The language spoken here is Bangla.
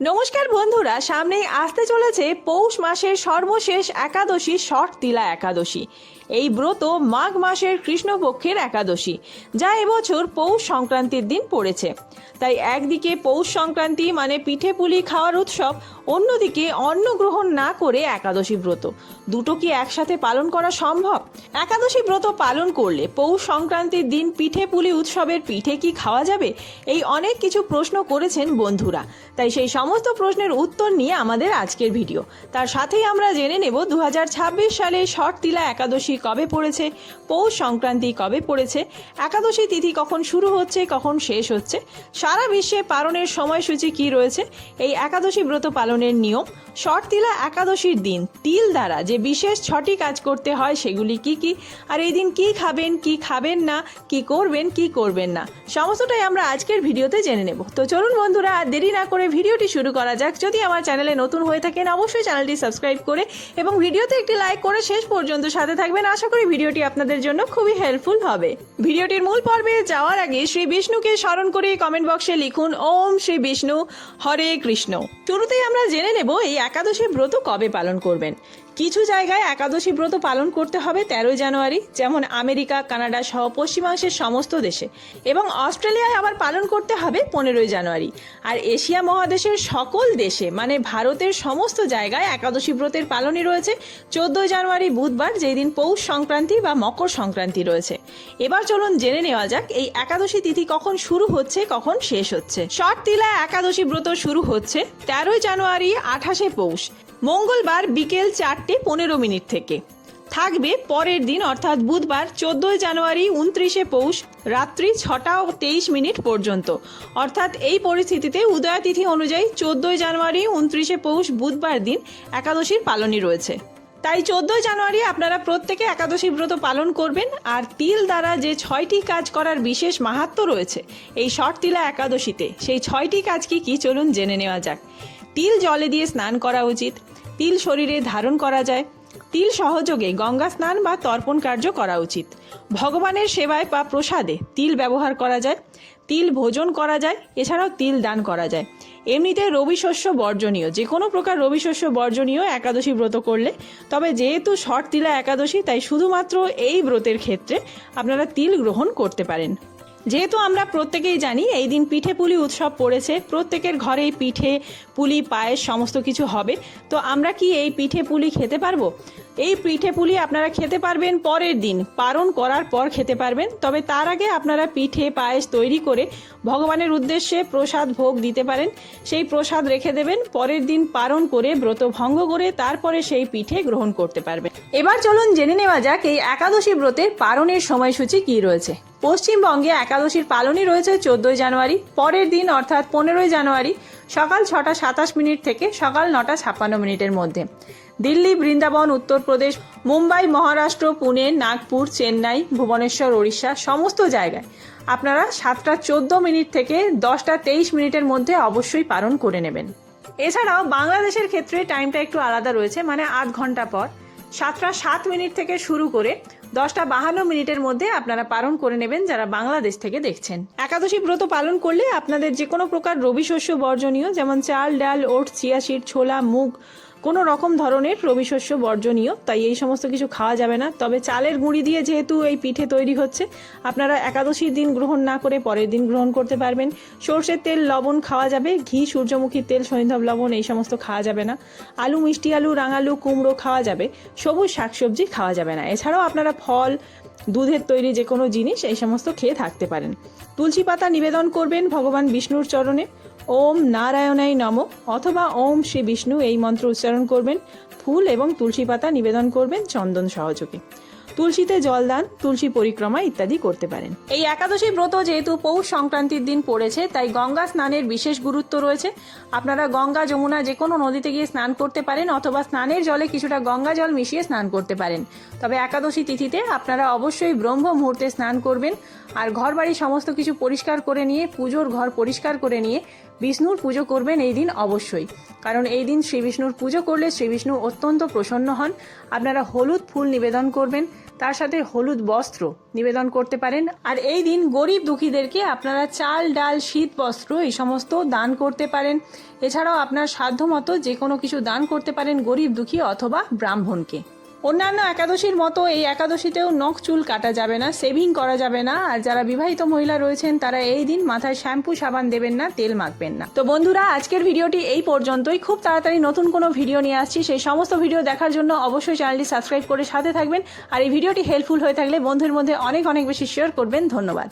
নমস্কার বন্ধুরা সামনেই আসতে চলেছে পৌষ মাসের সর্বশেষ একাদশী শর্ট তিলা একাদশী। এই ব্রত মাঘ মাসের কৃষ্ণপক্ষের একাদশী, যা এবছর পৌষ সংক্রান্তির দিন পড়েছে। তাই একদিকে পৌষ সংক্রান্তি মানে পিঠে পুলি খাওয়ার উৎসব, অন্যদিকে অন্ন গ্রহণ না করে একাদশী ব্রত। দুটো কি একসাথে পালন করা সম্ভব? একাদশী ব্রত পালন করলে পৌষ সংক্রান্তির দিন পিঠে পুলি উৎসবের পিঠে কি খাওয়া যাবে? এই অনেক কিছু প্রশ্ন করেছেন বন্ধুরা। তাই সেই সমস্ত প্রশ্নের উত্তর নিয়ে আমাদের আজকের ভিডিও। তার সাথেই আমরা জেনে নেব দু হাজার ছাব্বিশ সালে শর্ট তিলা একাদশী কবে পড়েছে, পৌষ সংক্রান্তি কবে পড়েছে, একাদশী তিথি কখন শুরু হচ্ছে, কখন শেষ হচ্ছে, সারা বিশ্বে পালনের সময়সূচি কি রয়েছে, এই একাদশী ব্রত পালনের নিয়ম শর্ট তিলা একাদশীর দিন, তিল দ্বারা যে বিশেষ ছটি কাজ করতে হয় সেগুলি কি কি, আর এই দিন কি খাবেন কি খাবেন না, কি করবেন কি করবেন না, সমস্তটাই আমরা আজকের ভিডিওতে জেনে নেব। তো চলুন বন্ধুরা, আর দেরি না করে ভিডিওটি শুরু করা যাক। যদি আমার চ্যানেলে নতুন হয়ে থাকেন, অবশ্যই চ্যানেলটি সাবস্ক্রাইব করে এবং ভিডিওতে একটি লাইক করে শেষ পর্যন্ত সাথে থাকবেন। আশা করি ভিডিওটি আপনাদের জন্য খুবই হেল্পফুল হবে। ভিডিওটির মূল পর্বে যাওয়ার আগে শ্রী বিষ্ণুকে স্মরণ করে কমেন্ট বক্সে লিখুন, ওম শ্রী বিষ্ণু, হরে কৃষ্ণ। শুরুতেই আমরা জেনে নেব এই একাদশী ব্রত কবে পালন করবেন। কিছু জায়গায় একাদশী ব্রত পালন করতে হবে তেরোই জানুয়ারি, যেমন আমেরিকা, কানাডা সহ পশ্চিমাংশের সমস্ত দেশে। এবং অস্ট্রেলিয়ায় আবার পালন করতে হবে পনেরোই জানুয়ারি। আর এশিয়া মহাদেশের সকল দেশে মানে ভারতের সমস্ত জায়গায় একাদশী ব্রতের পালনই রয়েছে। চোদ্দই জানুয়ারি বুধবার যেই দিন পৌষ সংক্রান্তি বা মকর সংক্রান্তি রয়েছে। এবার চলুন জেনে নেওয়া যাক, এই একাদশী তিথি কখন শুরু হচ্ছে, কখন শেষ হচ্ছে? শর্ট তিলা একাদশী ব্রত শুরু হচ্ছে তেরোই জানুয়ারি, আঠাশে পৌষ। মঙ্গলবার বিকেল চারটে পনেরো মিনিট থেকে। থাকবে পরের দিন, অর্থাৎ বুধবার, চোদ্দোই জানুয়ারি, উনত্রিশে পৌষ, রাত্রি ছটা ও তেইশ মিনিট পর্যন্ত। অর্থাৎ এই পরিস্থিতিতে উদয়াতিথি অনুযায়ী চোদ্দোই জানুয়ারি, উনত্রিশে পৌষ বুধবার দিন একাদশীর পালনই রয়েছে। তাই চোদ্দোই জানুয়ারি আপনারা প্রত্যেকে একাদশী ব্রত পালন করবেন, আর তিল দ্বারা যে ছয়টি কাজ করার বিশেষ মাহাত্ম রয়েছে, এই শর্ট তিলা একাদশীতে, সেই ছয়টি কাজ কি কি চলুন জেনে নেওয়া যাক। তিল জলে দিয়ে স্নান করা উচিত তিল শরীরে ধারণ করা যায়। তিল সহযোগে গঙ্গা স্নান বা তর্পণ কার্য করা উচিত। ভগবানের সেবায় বা প্রসাদে তিল ব্যবহার করা যায়। তিল ভোজন করা যায়, এছাড়াও তিল দান করা যায়। এমনিতে রবি শস্য বর্জনীয়। যে কোনো প্রকার রবি শস্য বর্জনীয় একাদশী ব্রত করলে। তবে যেহেতু শর্ট তিলা একাদশী, তাই শুধুমাত্র এই ব্রতের ক্ষেত্রে আপনারা তিল গ্রহণ করতে পারেন। যেহেতু আমরা প্রত্যেকেই জানি এই দিন পিঠে পুলি উৎসব পড়েছে, প্রত্যেকের ঘরেই পিঠে পুলি, পায়েস, সমস্ত কিছু হবে, তো আমরা কি এই পিঠে পুলি খেতে পারব? এই পিঠে পুলি আপনারা খেতে পারবেন পরের দিন। পারণ করার পর খেতে পারবেন। তবে তার আগে আপনারা পিঠে, পায়েস তৈরি করে ভগবানের উদ্দেশ্যে প্রসাদ ভোগ দিতে পারেন। সেই প্রসাদ রেখে দেবেন। পরের দিন পারণ করে ব্রত ভঙ্গ করে তারপরে সেই পিঠে গ্রহণ করতে পারবেন। এবার চলুন জেনে নেওয়া যাক এই একাদশী ব্রতের পারণের সময়সূচি কি রয়েছে। পশ্চিমবঙ্গে একাদশীর পালনই রয়েছে চোদ্দই জানুয়ারি, পরের দিন অর্থাৎ পনেরোই জানুয়ারি সকাল ছটা সাতাশ মিনিট থেকে সকাল নটা ছাপ্পান্ন মিনিটের মধ্যে। দিল্লি, বৃন্দাবন উত্তরপ্রদেশ মুম্বাই, মহারাষ্ট্র, পুনে, নাগপুর, চেন্নাই, ভুবনেশ্বর, ওড়িশা, সমস্ত জায়গায়। আপনারা সাতটা চোদ্দ মিনিট থেকে দশটা তেইশ মিনিটের মধ্যে অবশ্যই পালন করে নেবেন। এছাড়াও বাংলাদেশের ক্ষেত্রে টাইমটা একটু আলাদা রয়েছে মানে আধ ঘণ্টা পর। সাতটা সাত মিনিট থেকে শুরু করে দশটা বাহান্ন মিনিটের মধ্যে আপনারা পালন করে নেবেন যারা বাংলাদেশ থেকে দেখছেন। একাদশী ব্রত পালন করলে আপনাদের যে কোনো প্রকার রবি শস্য বর্জনীয়, যেমন চাল, ডাল, ওট চিয়াশিট ছোলা, মুগ কোনো রকম ধরনের রবি শস্য বর্জনীয়, তাই এই সমস্ত কিছু খাওয়া যাবে না। তবে চালের গুঁড়ি দিয়ে যেহেতু এই পিঠে তৈরি হচ্ছে, আপনারা একাদশীর দিন গ্রহণ না করে পরের দিন গ্রহণ করতে পারবেন। সর্ষের তেল, লবণ খাওয়া যাবে। ঘি, সূর্যমুখী তেল, সৈন্ধব লবণ, এই সমস্ত খাওয়া যাবে না। আলু, মিষ্টি আলু, রাঙালু, কুমড়ো খাওয়া যাবে। সবুজ শাকসবজি খাওয়া যাবে না। এছাড়াও আপনারা ফল, দুধের তৈরি যে কোনো জিনিস, এই সমস্ত খেয়ে থাকতে পারেন। তুলসী পাতা নিবেদন করবেন ভগবান বিষ্ণুর চরণে। ওম নারায়ণাই নম অথবা ওম শ্রী বিষ্ণু এই মন্ত্র উচ্চারণ করবেন। ফুল এবং তুলসী পাতা নিবেদন করবেন চন্দন সহযোগে। তুলসীতে জলদান, তুলসী পরিক্রমা ইত্যাদি করতে পারেন। এই একাদশী ব্রত যেহেতু পৌষ সংক্রান্তির দিন পড়েছে, তাই গঙ্গা স্নানের বিশেষ গুরুত্ব রয়েছে। আপনারা গঙ্গা যমুনা যে কোনো নদীতে গিয়ে স্নান করতে পারেন অথবা স্নানের জলে কিছুটা গঙ্গা জল মিশিয়ে স্নান করতে পারেন। তবে একাদশী তিথিতে আপনারা অবশ্যই ব্রহ্ম মুহূর্তে স্নান করবেন। আর ঘর বাড়ি সমস্ত কিছু পরিষ্কার করে নিয়ে, পুজোর ঘর পরিষ্কার করে নিয়ে বিষ্ণুর পুজো করবেন এই দিন অবশ্যই। কারণ এই দিন শ্রী বিষ্ণুর পুজো করলে শ্রী বিষ্ণু অত্যন্ত প্রসন্ন হন। আপনারা হলুদ ফুল নিবেদন করবেন, তার সাথে হলুদ বস্ত্র নিবেদন করতে পারেন। আর এই দিন গরিব দুঃখীদেরকে আপনারা চাল, ডাল, শীত বস্ত্র এই সমস্ত দান করতে পারেন। এছাড়াও আপনার সাধ্যমতো যে কোনো কিছু দান করতে পারেন গরিব দুঃখী অথবা ব্রাহ্মণকে। অন্যান্য একাদশীর মতো এই একাদশীতেও নখ চুল কাটা যাবে না সেভিং করা যাবে না, আর যারা বিবাহিত মহিলা রয়েছেন তারা এই দিন মাথায় শ্যাম্পু, সাবান দেবেন না, তেল মাখবেন না। তো বন্ধুরা, আজকের ভিডিওটি এই পর্যন্তই। খুব তাড়াতাড়ি নতুন কোনো ভিডিও নিয়ে আসছি, সেই সমস্ত ভিডিও দেখার জন্য অবশ্যই চ্যানেলটি সাবস্ক্রাইব করে সাথে থাকবেন। আর এই ভিডিওটি হেল্পফুল হয়ে থাকলে বন্ধুর মধ্যে অনেক অনেক বেশি শেয়ার করবেন। ধন্যবাদ।